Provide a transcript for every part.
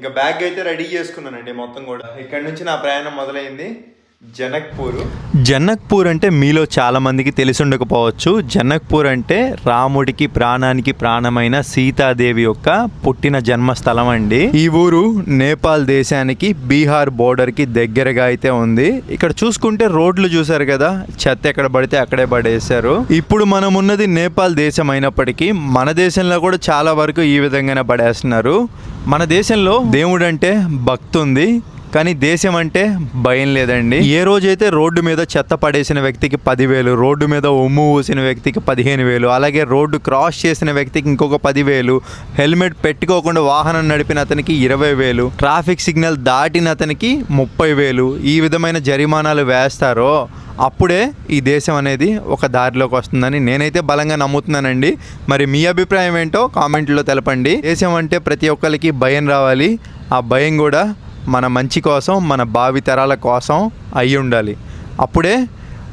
ఇంకా బ్యాగ్ అయితే రెడీ చేసుకున్నానండి మొత్తం కూడా. ఇక్కడ నుంచి నా ప్రయాణం మొదలైంది జనక్పూర్. జనక్పూర్ అంటే మీలో చాలామందికి తెలిసి ఉండకపోవచ్చు. జనక్పూర్ అంటే రాముడికి ప్రాణానికి ప్రాణమైన సీతాదేవి యొక్క పుట్టిన జన్మస్థలం అండి. ఈ ఊరు నేపాల్ దేశానికి బీహార్ బోర్డర్కి దగ్గరగా అయితే ఉంది. ఇక్కడ చూసుకుంటే రోడ్లు చూసారు కదా చెత్త ఎక్కడ పడితే అక్కడే పడేశారు. ఇప్పుడు మనం ఉన్నది నేపాల్ దేశం అయినప్పటికీ మన దేశంలో కూడా చాలా వరకు ఈ విధంగానే పడేస్తున్నారు. మన దేశంలో దేవుడంటే భక్తుంది. కానీ దేశం అంటే భయం లేదండి. ఏ రోజైతే రోడ్డు మీద చెత్త పడేసిన వ్యక్తికి పదివేలు రోడ్డు మీద ఉమ్ము ఊసిన వ్యక్తికి పదిహేను వేలు అలాగే రోడ్డు క్రాస్ చేసిన వ్యక్తికి ఇంకొక పదివేలు హెల్మెట్ పెట్టుకోకుండా వాహనం నడిపిన అతనికి ఇరవై వేలు ట్రాఫిక్ సిగ్నల్ దాటిన అతనికి ముప్పై వేలు ఈ విధమైన జరిమానాలు వేస్తారో అప్పుడే ఈ దేశం అనేది ఒక దారిలోకి వస్తుందని నేనైతే బలంగా నమ్ముతున్నానండి. మరి మీ అభిప్రాయం ఏంటో కామెంట్లో తెలపండి. దేశం అంటే ప్రతి ఒక్కరికి భయం రావాలి. ఆ భయం కూడా మన మంచి కోసం మన భావితరాల కోసం అయి ఉండాలి అప్పుడే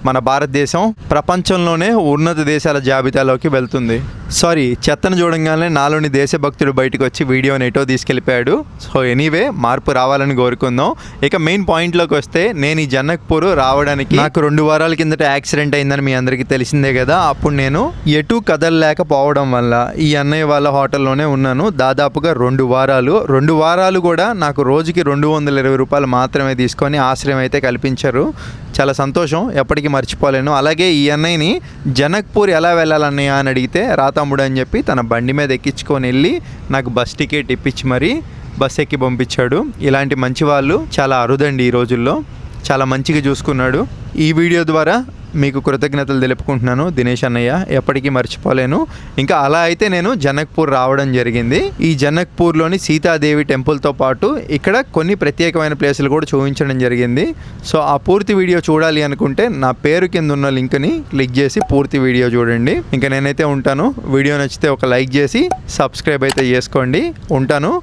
మన భారతదేశం ప్రపంచంలోనే ఉన్నత దేశాల జాబితాలోకి వెళ్తుంది. సారీ చెత్తను చూడంగానే నాలోని దేశభక్తుడు బయటకు వచ్చి వీడియో ఎటో తీసుకెళ్ళిపోయాడు. సో ఎనీవే మార్పు రావాలని కోరుకుందాం. ఇక మెయిన్ పాయింట్లోకి వస్తే నేను ఈ జనక్పూర్ రావడానికి నాకు రెండు వారాల కిందట యాక్సిడెంట్ అయిందని మీ అందరికీ తెలిసిందే కదా. అప్పుడు నేను ఎటు కదలలేకపోవడం వల్ల ఈ అన్నయ్య వాళ్ళ హోటల్లోనే ఉన్నాను. దాదాపుగా రెండు వారాలు. రెండు వారాలు కూడా నాకు రోజుకి రెండు వందల ఇరవై రూపాయలు మాత్రమే తీసుకొని ఆశ్రయం అయితే కల్పించారు. చాలా సంతోషం. ఎప్పటికీ మర్చిపోలేను. అలాగే ఈ అన్నయ్యని జనక్పూర్ ఎలా వెళ్ళాలన్నయ్య అని అడిగితే రాతమ్ముడు అని చెప్పి తన బండి మీద ఎక్కించుకొని వెళ్ళి నాకు బస్ టికెట్ ఇప్పించి మరీ బస్ ఎక్కి పంపించాడు. ఇలాంటి మంచి వాళ్ళు చాలా అరుదండి ఈ రోజుల్లో. చాలా మంచిగా చూసుకున్నాడు. ఈ వీడియో ద్వారా మీకు కృతజ్ఞతలు తెలుపుకుంటున్నాను దినేష్ అన్నయ్య. ఎప్పటికీ మర్చిపోలేను. ఇంకా అలా అయితే నేను జనక్పూర్ రావడం జరిగింది. ఈ జనక్పూర్లోని సీతాదేవి టెంపుల్తో పాటు ఇక్కడ కొన్ని ప్రత్యేకమైన ప్లేసులు కూడా చూపించడం జరిగింది. సో ఆ పూర్తి వీడియో చూడాలి అనుకుంటే నా పేరు కింద ఉన్న లింక్ని క్లిక్ చేసి పూర్తి వీడియో చూడండి. ఇంకా నేనైతే ఉంటాను. వీడియో నచ్చితే ఒక లైక్ చేసి సబ్స్క్రైబ్ అయితే చేసుకోండి. ఉంటాను.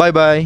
Bye bye